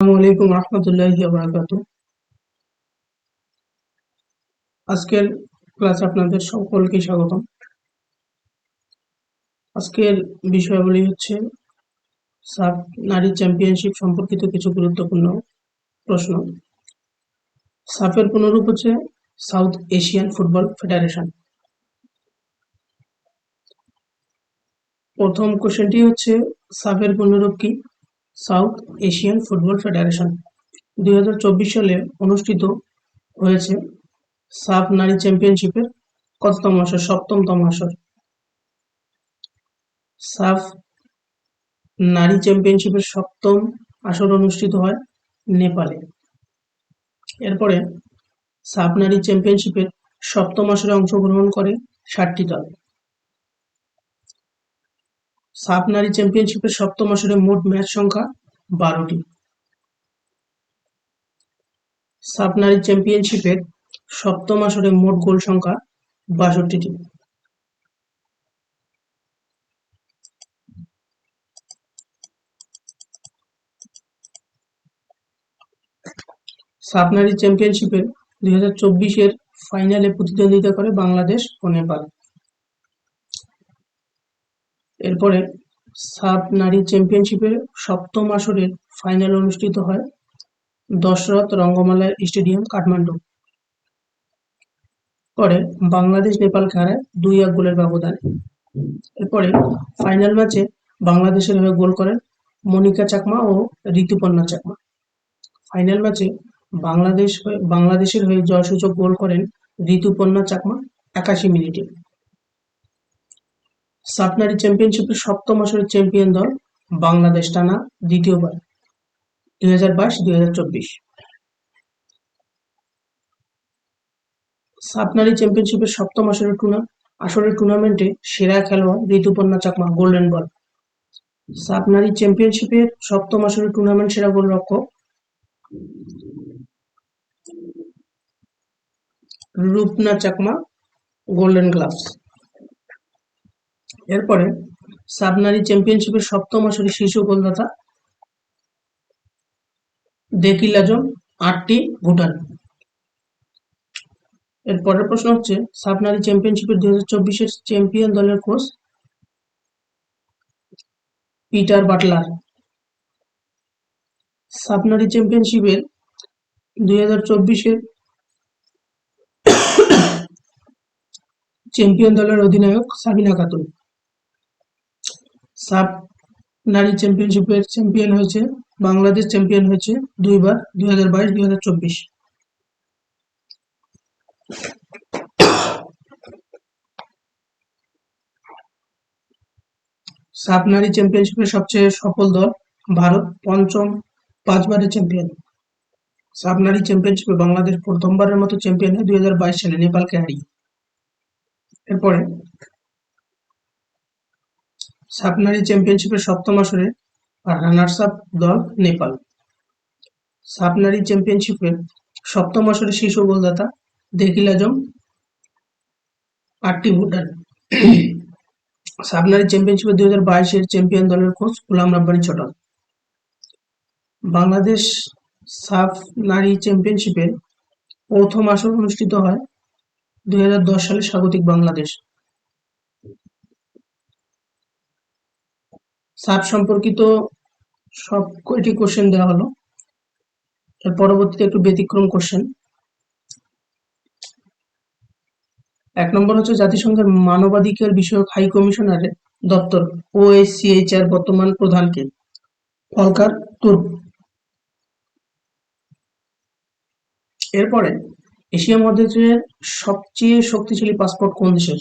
আসসালামু আলাইকুম রহমতুল্লাহি বারাকাতু আজকের ক্লাসে আপনাদের সকলকে স্বাগতম। আজকের বিষয়াবলী হচ্ছে সাব নারী চ্যাম্পিয়নশিপ সম্পর্কিত কিছু গুরুত্বপূর্ণ প্রশ্ন। সাফের পুনরূপ হচ্ছে সাউথ এশিয়ান ফুটবল ফেডারেশন। প্রথম কোশ্চেনটি হচ্ছে সাফের পুনরূপ কি? South Asian football federation. দুই হাজার চব্বিশ সালে অনুষ্ঠিত হয়েছে সাফ নারী চ্যাম্পিয়নশিপের কততম আসর, সপ্তমতম আসর। সাফ নারী চ্যাম্পিয়নশিপের সপ্তম আসর অনুষ্ঠিত হয় নেপালে। এরপরে সাফ নারী চ্যাম্পিয়নশিপের সপ্তম আসরে অংশগ্রহণ করে ষাটটি দল। সাফ নারী চ্যাম্পিয়নশিপের সপ্তম আসরে মোট ম্যাচ সংখ্যা বারোটি। সাফ নারী চ্যাম্পিয়নশিপের সপ্তম আসরে মোট গোল সংখ্যা বাষট্টিটি। সাফ নারী চ্যাম্পিয়নশিপের দুই হাজার চব্বিশের ফাইনালে প্রতিদ্বন্দ্বিতা করে বাংলাদেশ ও নেপাল। এরপরে সাব নারী চ্যাম্পিয়নশিপের সপ্তম আসরের ফাইনাল অনুষ্ঠিত হয় দশরথ রঙ্গমালা স্টেডিয়াম কাঠমান্ডু। পরে বাংলাদেশ, নেপাল হারায় দুই এক গোলের ব্যবধানে। এরপরে ফাইনাল ম্যাচে বাংলাদেশের হয়ে গোল করেন মনিকা চাকমা ও ঋতুপর্ণা চাকমা। ফাইনাল ম্যাচে বাংলাদেশ হয়ে বাংলাদেশের হয়ে জয়সূচক গোল করেন ঋতুপর্ণা চাকমা একাশি মিনিটে। সাবনারি চ্যাম্পিয়নশিপের সপ্তম আসরের চ্যাম্পিয়ন দল বাংলাদেশ টানা দ্বিতীয়বার, দুই হাজার বাইশ, দুই হাজার চব্বিশ। সাবনারি চ্যাম্পিয়নশিপের সপ্তম আসরের টুর্না আসরের টুর্নামেন্টে সেরা খেলোয়াড় ঋতুপর্ণা চাকমা, গোল্ডেন বল। সাবনারি চ্যাম্পিয়নশিপের সপ্তম আসরের টুর্নামেন্ট সেরা গোলরক্ষক রূপনা চাকমা, গোল্ডেন গ্লাভস। এরপরে সাবনারি চ্যাম্পিয়নশিপের সপ্তম আসরে শিশু গোলদাতা দেকিল আটটি ভুটান এর পরের প্রশ্ন হচ্ছে, সাবনারি চ্যাম্পিয়নশিপের দুই হাজার চ্যাম্পিয়ন দলের কোচ পিটার বাটলার। সাবনারি চ্যাম্পিয়নশিপের দুই হাজার চব্বিশের চ্যাম্পিয়ন দলের অধিনায়ক সাবিনা খাতুন। সাব নারী চ্যাম্পিয়নশিপের চ্যাম্পিয়ন হয়েছে, বাংলাদেশ চ্যাম্পিয়ন হয়েছে দুইবার, দুই হাজার বাইশ, দুই হাজার চব্বিশ। সাব নারী চ্যাম্পিয়নশিপের সবচেয়ে সফল দল ভারত, পঞ্চম, পাঁচবারের চ্যাম্পিয়ন। সাব নারী চ্যাম্পিয়নশিপে বাংলাদেশ প্রথমবারের মতো চ্যাম্পিয়ন হয় দুই হাজার বাইশ সালে নেপালকে হারিয়ে এরপরে সাবনারি চ্যাম্পিয়নশিপের সপ্তম আসরে রানার্স আপ দল নেপাল। সাবনারি চ্যাম্পিয়নশিপের সপ্তম আসরে শীর্ষ গোলদাতা দেখিল আজম আটটি ভুটান। সাবনারি চ্যাম্পিয়নশিপের দুই হাজার বাইশের চ্যাম্পিয়ন দলের কোচ গুলাম রাব্বানি চটন বাংলাদেশ সাফ নারী চ্যাম্পিয়নশিপের প্রথম আসর অনুষ্ঠিত হয় দুই হাজার দশ সালে স্বাগতিক বাংলাদেশ। সাব সম্পর্কিত সব কয়টি কোশ্চেন দেওয়া হলো। এর পরবর্তীতে একটু ব্যতিক্রম কোশ্চেন এক নম্বর হচ্ছে জাতিসংঘের মানবাধিকার বিষয়ক হাই কমিশনারের দপ্তর ওএসসিএইচআর বর্তমান প্রধানকে। Falkirk Turk. এরপরে এশিয়া মহাদেশের সবচেয়ে শক্তিশালী পাসপোর্ট কোন দেশের?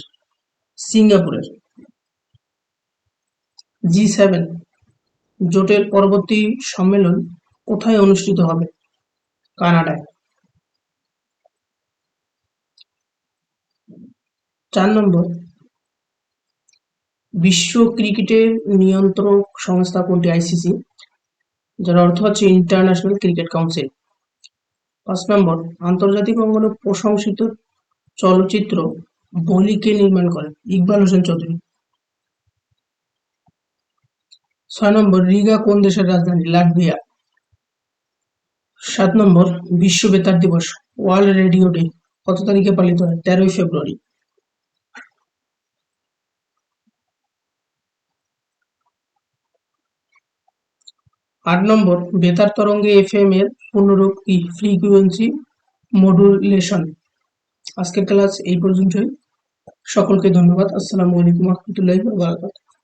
সিঙ্গাপুরের। জি সেভেন জোটের পরবর্তী সম্মেলন কোথায় অনুষ্ঠিত হবে? কানাডায়। চার নম্বর। বিশ্ব ক্রিকেটের নিয়ন্ত্রক সংস্থা কোনটি আইসিসি, যার অর্থ হচ্ছে ইন্টারন্যাশনাল ক্রিকেট কাউন্সিল। পাঁচ নম্বর, আন্তর্জাতিক অঙ্গনে প্রশংসিত চলচ্চিত্র বলিকে নির্মাণ করেন ইকবাল হোসেন চৌধুরী। ছয় নম্বর, রিগা কোন দেশের রাজধানী? লাটভিয়া। সাত নম্বর, বিশ্ব বেতার দিবস, ওয়ার্ল্ড রেডিও ডে, কত তারিখে পালিত হয়? তেরোই ফেব্রুয়ারি। আট নম্বর, বেতার তরঙ্গে এফ এম এর পূর্ণরূপ কি? ফ্রিকুয়েন্সি মডুলেশন আজকের ক্লাস এই পর্যন্তই। সকলকে ধন্যবাদ। আসসালামু আলাইকুম রহমতুল্লাহি